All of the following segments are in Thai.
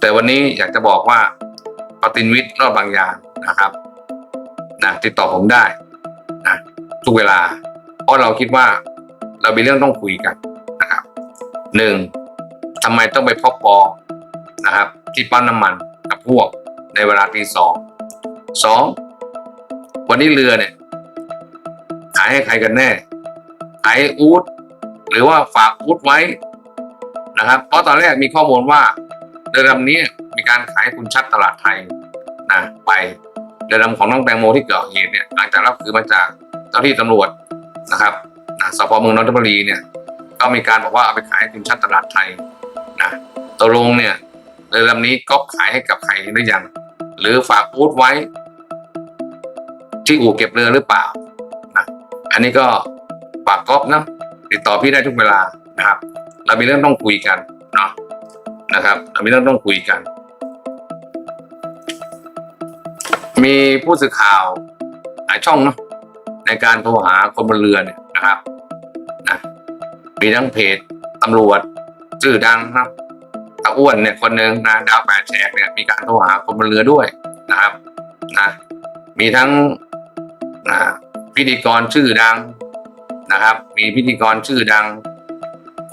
แต่วันนี้อยากจะบอกว่าปฏินวิทย์รอดบางอย่างนะครับนะติดต่อผมได้นะทุกเวลา เพราะเราคิดว่าเรามีเรื่องต้องคุยกันนะครับหนึ่งทำไมต้องไปพบปอนะครับ ที่ปั๊มน้ำมันกับพวกในเวลาตีสองสองวันนี้เรือเนี่ยขายให้ใครกันแน่ขายอูดหรือว่าฝากอูดไว้นะครับ เพราะตอนแรกมีข้อมูลว่า เรือลำนี้มีการขายให้คุณชัดตลาดไทยนะไปเรือลำของน้องแตงโมที่เกิดเหตุเนี่ยหลังจากรับคือมาจากเจ้าที่ตำรวจนะครับนะสพเมืองนนทบุรีเนี่ยก็มีการบอกว่าเอาไปขายให้คุณชัดตลาดไทยนะตกลงเนี่ยเรือลำนี้ก็ขายให้กับใครหรือยัง หรือฝากอูดไว้ ที่อู่เก็บเรือหรือเปล่านะอันนี้ก็ฝากก๊อฟนะติดต่อพี่ได้ทุกเวลานะครับ เรามีเรื่องต้องคุยกันเนาะ นะครับเรามีเรื่องต้องคุยกัน มีผู้สื่อข่าวหลายช่องเนาะในการโทรหาคนบนเรือเนี่ยนะครับนะมีทั้งเพจตำรวจชื่อดังนะครับตะอ้วนเนี่ยคนหนึ่งนะดาวแปดแฉกเนี่ยมีการโทรหาคนบนเรือด้วยนะครับนะมีทั้งนะพิธีกรชื่อดังนะครับ มีพิธีกรชื่อดัง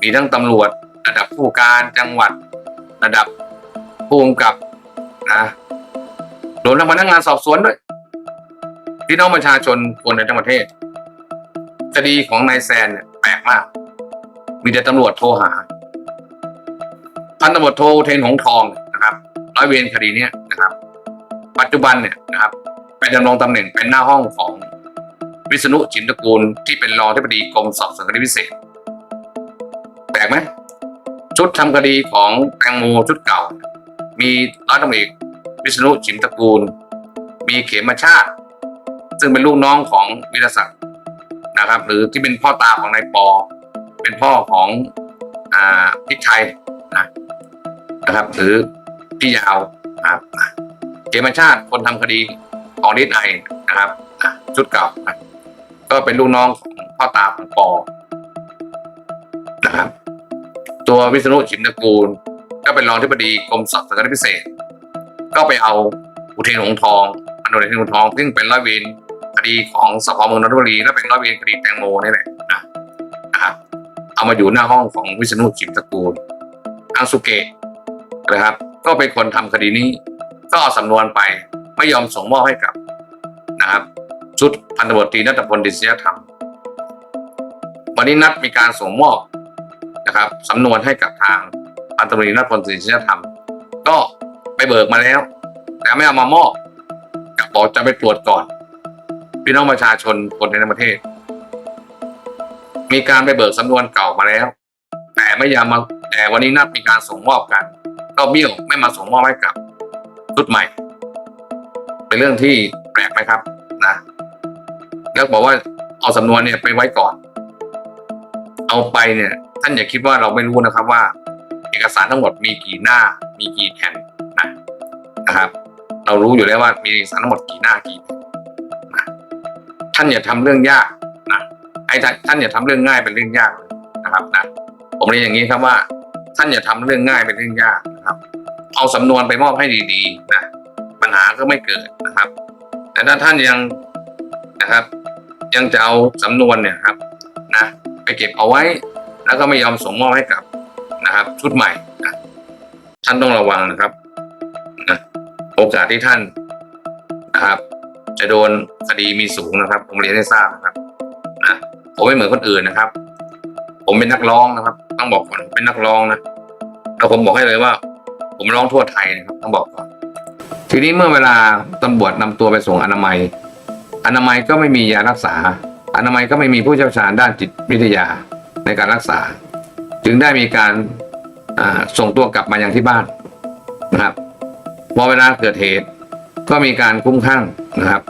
มีทั้งตำรวจระดับผู้การจังหวัด ระดับผู้กำกับนะรวมทั้งพนักงานสอบสวนด้วย พี่น้องประชาชนคนในทั้งประเทศคดีของนายแซนเนี่ยแปลกมาก มีแต่ตำรวจโทรหาพันตำรวจโทเทนหงทองนะครับร้อยเวรคดีเนี้ยนะครับ ปัจจุบันเนี่ยนะครับไปดำรงตำแหน่งเป็นหน้าห้องของวิษณุจินตะกูลที่เป็นรองที่ปดีกรมสอบสวนคดีพิเศษ แปลกไหม ชุดทำคดีของแตงโมชุดเก่า มีร้อยตำรวจเอกวิษณุจินตระกูล มีเขมชาติ ซึ่งเป็นลูกน้องของวิรศักดิ์นะครับ หรือที่เป็นพ่อตาของนายปอ เป็นพ่อของอ่าพิชัยนะนะครับ หรือพี่ยาวนะครับนะเขมชาติคนทำคดีของนิดไอนะครับอะชุดเก่านะก็เป็นลูกน้องของพ่อตาของปอนะครับ ตัววิษณุชิมตระกูล ก็เป็นรองที่ปดีกรมสอบสวนคดีพิเศษ ก็ไปเอาอุเทนหงทองอนุเทนหงทองซึ่งเป็นร้อยเวรคดีของสพเมืองนนทบุรีและเป็นร้อยเวรคดีแตงโมนี่แหละนะนะครับเอามาอยู่หน้าห้องของวิษณุชิมตระกูลอังสุเกะนะครับ ก็เป็นคนทำคดีนี้ ก็เอาสำนวนไปไม่ยอมส่งมอบให้กับนะครับ ชุดพันตำรวจตรีนัทพลดิษยธรรม วันนี้นัดมีการส่งมอบ นะครับสำนวนให้กับทางพันตำรวจตรนัทพลดิษยธรรม ก็ไปเบิกมาแล้ว แต่ไม่เอามามอบกับบอกจะไปตรวจก่อน พี่น้องประชาชนคนในประเทศ มีการไปเบิกสำนวนเก่ามาแล้ว แต่ไม่ยอมมาแต่วันนี้นัดมีการส่งมอบกัน ก็เบี้ยวไม่มาส่งมอบให้กับชุดใหม่ เป็นเรื่องที่แปลกไหมครับนะแล้วบอกว่าเอาสำนวนเนี่ยไปไว้ก่อน เอาไปเนี่ย ท่านอย่าคิดว่าเราไม่รู้นะครับว่า เอกสารทั้งหมดมีกี่หน้า มีกี่แผ่นนะนะครับ เรารู้อยู่แล้วว่ามีเอกสารทั้งหมดกี่หน้ากี่แผ่นนะท่านอย่าทำเรื่องยากนะไอ้ท่านท่านอย่าทำเรื่องง่ายเป็นเรื่องยากนะครับนะผมเรียนอย่างนี้ครับว่า ท่านอย่าทำเรื่องง่ายเป็นเรื่องยากนะครับ เอาสำนวนไปมอบให้ดีๆนะปัญหาก็ไม่เกิดนะครับ แต่ถ้าท่านยังนะครับ ยังจะเอาสำนวนเนี่ยครับ นะ ไปเก็บเอาไว้ แล้วก็ไม่ยอมส่งมอบให้กับนะครับ ชุดใหม่นะท่านต้องระวังนะครับนะโอกาสที่ท่านนะครับ จะโดนคดีมีสูงนะครับ ผมเรียนให้ทราบนะครับนะผมไม่เหมือนคนอื่นนะครับ ผมเป็นนักร้องนะครับ ต้องบอกก่อนเป็นนักร้องนะแล้วผมบอกให้เลยว่า ผมร้องทั่วไทยนะครับ ต้องบอกก่อนทีนี้เมื่อเวลาตำรวจนำตัวไปส่งอนามัย อนามัยก็ไม่มียารักษา อนามัยก็ไม่มีผู้เชี่ยวชาญด้านจิตวิทยาในการรักษา จึงได้มีการส่งตัวกลับมายังที่บ้านนะครับพอเวลาเกิดเหตุก็มีการคุ้มข้างนะครับ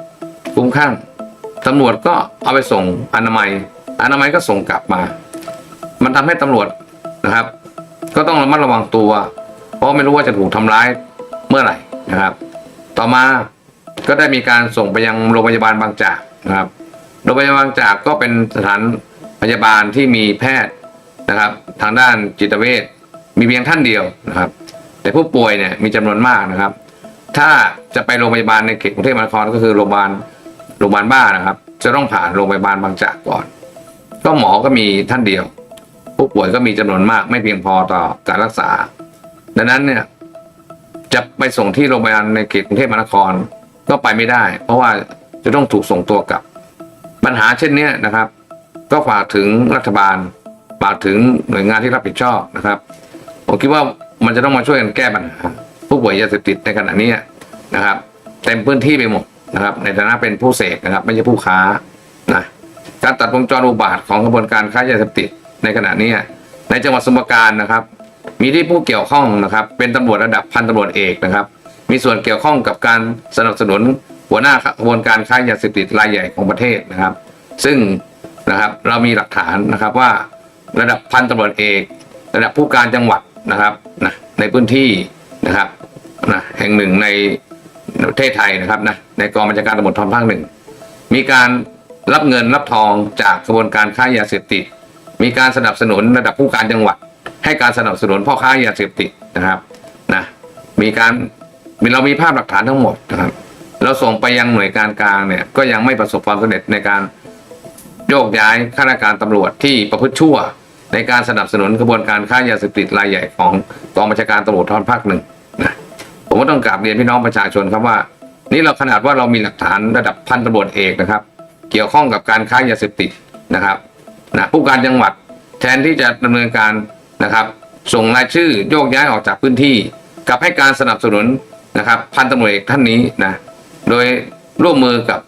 คุ้มข้างตำรวจก็เอาไปส่งอนามัย อนามัยก็ส่งกลับมา มันทำให้ตำรวจนะครับ ก็ต้องระมัดระวังตัว เพราะไม่รู้ว่าจะถูกทำร้ายเมื่อไหร่นะครับ ต่อมาก็ได้มีการส่งไปยังโรงพยาบาลบางจากนะครับ โรงพยาบาลบางจากก็เป็นสถานพยาบาลที่มีแพทย์นะครับ ทางด้านจิตเวชมีเพียงท่านเดียวนะครับ แต่ผู้ป่วยเนี่ยมีจำนวนมากนะครับ ถ้าจะไปโรงพยาบาลในเขตกรุงเทพมหานครก็คือโรงพยาบาลโรงพยาบาลบ้านะครับ จะต้องผ่านโรงพยาบาลบางจากก่อน ก็หมอก็มีท่านเดียว ผู้ป่วยก็มีจำนวนมาก ไม่เพียงพอต่อการรักษา ดังนั้นเนี่ยจะไปส่งที่โรงพยาบาลในเขตกรุงเทพมหานครก็ไปไม่ได้ เพราะว่าจะต้องถูกส่งตัวกลับ ปัญหาเช่นนี้นะครับ ก็ฝากถึงรัฐบาลฝากถึงหน่วยงานที่รับผิดชอบนะครับผมคิดว่ามันจะต้องมาช่วยกันแก้ปัญหาผู้ป่วยยาเสพติดในขณะนี้นะครับเต็มพื้นที่ไปหมดนะครับ ในฐานะเป็นผู้เสพนะครับ ไม่ใช่ผู้ค้านะการตัดวงจรอุบาทของกระบวนการค้ายาเสพติดในขณะนี้ในจังหวัดสมุทรปราการนะครับ มีที่ผู้เกี่ยวข้องนะครับ เป็นตำรวจระดับพันตำรวจเอกนะครับ มีส่วนเกี่ยวข้องกับการสนับสนุน หัวหน้ากระบวนการค้ายาเสพติดรายใหญ่ของประเทศนะครับ ซึ่งนะครับเรามีหลักฐานนะครับว่าระดับพันตำรวจเอก ระดับผู้การจังหวัดนะครับนะในพื้นที่นะครับนะแห่งหนึ่งในประเทศไทยนะครับนะในกองบัญชาการตำรวจทองภาคหนึ่งมีการรับเงินรับทองจากกระบวนการค้ายาเสพติด มีการสนับสนุนระดับผู้การจังหวัด ให้การสนับสนุนพ่อค้ายาเสพติดนะครับนะมีการมีเรามีภาพหลักฐานทั้งหมดนะครับ เราส่งไปยังหน่วยการกลางเนี่ยก็ยังไม่ประสบความสำเร็จในการโยกย้ายข้าราชการตำรวจที่ประพฤติชั่ว ในการสนับสนุนกระบวนการค้ายาเสพติดรายใหญ่ของกองบัญชาการตำรวจทอนภาคหนึ่งนะผมก็ต้องกราบเรียนพี่น้องประชาชนครับว่า นี่เราขนาดว่าเรามีหลักฐานระดับพันตำรวจเอกนะครับ เกี่ยวข้องกับการค้ายาเสพติดนะครับนะผู้การจังหวัดแทนที่จะดำเนินการนะครับ ส่งรายชื่อโยกย้ายออกจากพื้นที่กลับให้การสนับสนุนนะครับ พันตำรวจเอกท่านนี้นะ โดยร่วมมือกับ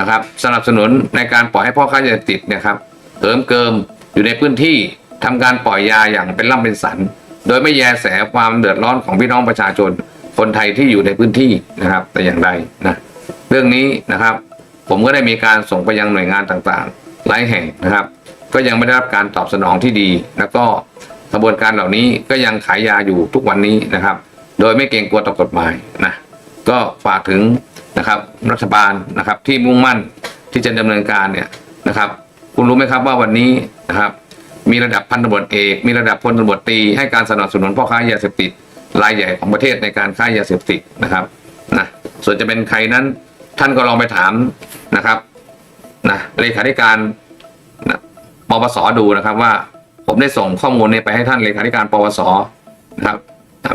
นะครับสนับสนุนในการปล่อยให้พ่อค้ายาติดเนะครับเหิมเกิมอยู่ในพื้นที่ทำการปล่อยยาอย่างเป็นล่ำเป็นสัน โดยไม่แยแสความเดือดร้อนของพี่น้องประชาชน คนไทยที่อยู่ในพื้นที่นะครับ แต่อย่างใดนะเรื่องนี้นะครับ ผมก็ได้มีการส่งไปยังหน่วยงานต่างๆ หลายแห่งนะครับ ก็ยังไม่ได้รับการตอบสนองที่ดี แล้วก็กระบวนการเหล่านี้ก็ยังขายยาอยู่ทุกวันนี้นะครับ โดยไม่เกรงกลัวต่อกฎหมายนะก็ฝากถึง นะครับ รัฐบาลนะครับที่มุ่งมั่นที่จะดำเนินการเนี่ยนะครับ คุณรู้ไหมครับว่าวันนี้นะครับ มีระดับพันตำรวจเอก มีระดับพลตำรวจตรีให้การสนับสนุนพ่อค้ายาเสพติดรายใหญ่ของประเทศในการค้ายาเสพติดนะครับนะส่วนจะเป็นใครนั้นท่านก็ลองไปถามนะครับนะเลขาธิการนะปปสดูนะครับว่าผมได้ส่งข้อมูลนี้ไปให้ท่านเลขาธิการปปสนะครับ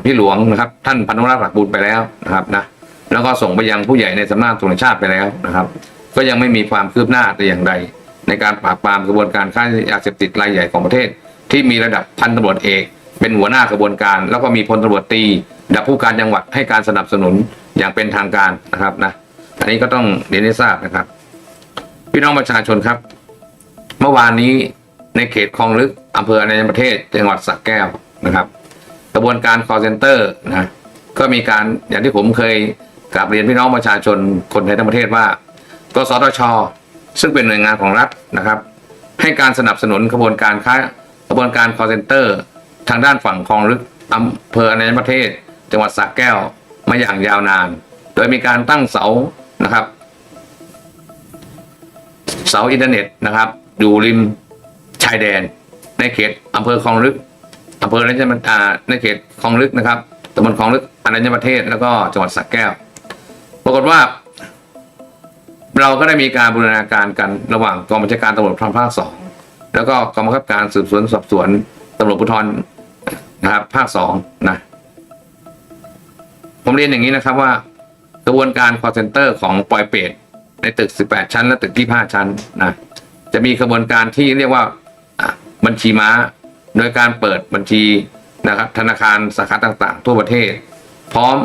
พี่หลวงนะครับ ท่านพันธุรักษ์หลักบุญไปแล้วนะครับนะ แล้วก็ส่งไปยังผู้ใหญ่ในสำนักงานตำรวจชาติไปแล้วนะครับ ก็ยังไม่มีความคืบหน้าแต่อย่างใด ในการปราบปรามกระบวนการค้ายาเสพติดรายใหญ่ของประเทศ ที่มีระดับพันตำรวจเอก เป็นหัวหน้ากระบวนการ แล้วก็มีพลตำรวจตีดับผู้การจังหวัดให้การสนับสนุนอย่างเป็นทางการนะครับนะอันนี้ก็ต้องเรียนให้ทราบนะครับ พี่น้องประชาชนครับ เมื่อวานนี้ในเขตคลองลึกอำเภอในประเทศจังหวัดสระแก้วนะครับ กระบวนการ call center นะก็มีการอย่างที่ผมเคย กราบเรียนพี่น้องประชาชนคนไทยทั้งประเทศว่ากสทช ซึ่งเป็นหน่วยงานของรัฐนะครับ ให้การสนับสนุนกระบวนการค้ากระบวนการ call center ทางด้านฝั่งคลองลึกอำเภอในประเทศ จังหวัดสระแก้วมาอย่างยาวนาน โดยมีการตั้งเสานะครับ เสาอินเทอร์เน็ตนะครับ อยู่ริมชายแดน ในเขตอำเภอคลองลึกอำเภอในจังหวัดอ่าในเขตคลองลึกนะครับตำบลคลองลึกอรัญญประเทศแล้วก็จังหวัดสระแก้ว ปรากฏว่า เราก็ได้มีการบูรณาการกันระหว่างกองบัญชาการตำรวจภูธรภาคสองแล้วก็กองบังคับการสืบสวนสอบสวนตำรวจภูธรนะครับ ภาคสองนะ ผมเรียนอย่างนี้นะครับว่ากระบวนการ call center ของปอยเปตในตึก 18 ชั้น และตึก25ชั้นนะจะมีกระบวนการที่เรียกว่าบัญชีม้า โดยการเปิดบัญชีนะครับธนาคารสาขาต่างๆ ทั่วประเทศ พร้อม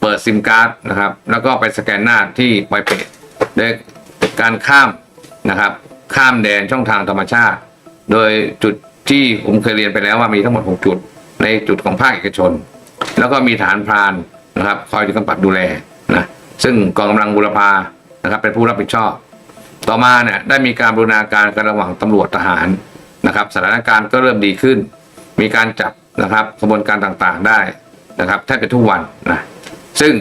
เปิดซิมการ์ดนะครับ แล้วก็ไปสแกนหน้าที่ปอยเปรตโดยการข้ามนะครับ ข้ามแดนช่องทางธรรมชาติ โดยจุดที่ผมเคยเรียนไปแล้วว่ามีทั้งหมด 6 จุด ในจุดของภาคเอกชน แล้วก็มีฐานพรานนะครับ คอยกำกับดูแลนะซึ่งกองกำลังบุรพานะครับ เป็นผู้รับผิดชอบ ต่อมาเนี่ยได้มีการบูรณาการกันระหว่างตำรวจทหารนะครับ สถานการณ์ก็เริ่มดีขึ้น มีการจับนะครับกระบวนการต่างๆได้นะครับแทบจะทุกวันนะ ซึ่ง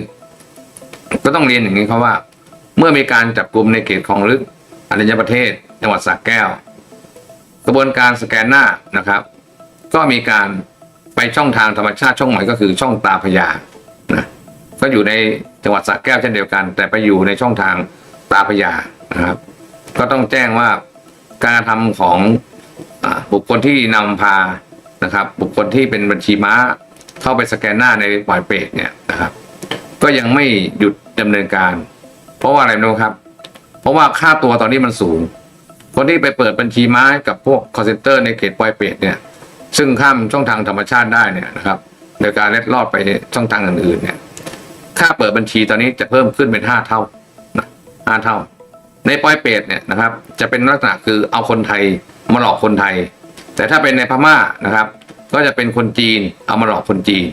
ก็ต้องเรียนอย่างนี้ครับว่า เมื่อมีการจับกลุ่มในเขตคลองลึกอรัญญประเทศ จังหวัดสระแก้ว กระบวนการสแกนหน้านะครับ ก็มีการไปช่องทางธรรมชาติช่องใหม่ก็คือช่องตาพญานะก็อยู่ในจังหวัดสระแก้วเช่นเดียวกัน แต่ไปอยู่ในช่องทางตาพญานะครับ ก็ต้องแจ้งว่าการกระทำของอบุคคลที่นำพานะครับ บุคคลที่เป็นบัญชีม้าเข้าไปสแกนหน้าในปล่อยเปรตเนี่ยนะครับ ก็ยังไม่หยุดดำเนินการ เพราะว่าอะไรไม่รู้ครับ เพราะว่าค่าตัวตอนนี้มันสูง คนที่ไปเปิดบัญชีม้ากับพวกคอร์เซนเตอร์ในเขตปลอยเปรตเนี่ย ซึ่งข้ามช่องทางธรรมชาติได้เนี่ยนะครับโดยการเล็ดลอดไปช่องทางอื่นๆเนี่ย ค่าเปิดบัญชีตอนนี้จะเพิ่มขึ้นเป็นห้าเท่าห้าเท่า ในปอยเปรตเนี่ยนะครับ จะเป็นลักษณะคือเอาคนไทยมาหลอกคนไทย แต่ถ้าเป็นในพม่านะครับ ก็จะเป็นคนจีนเอามาหลอกคนจีน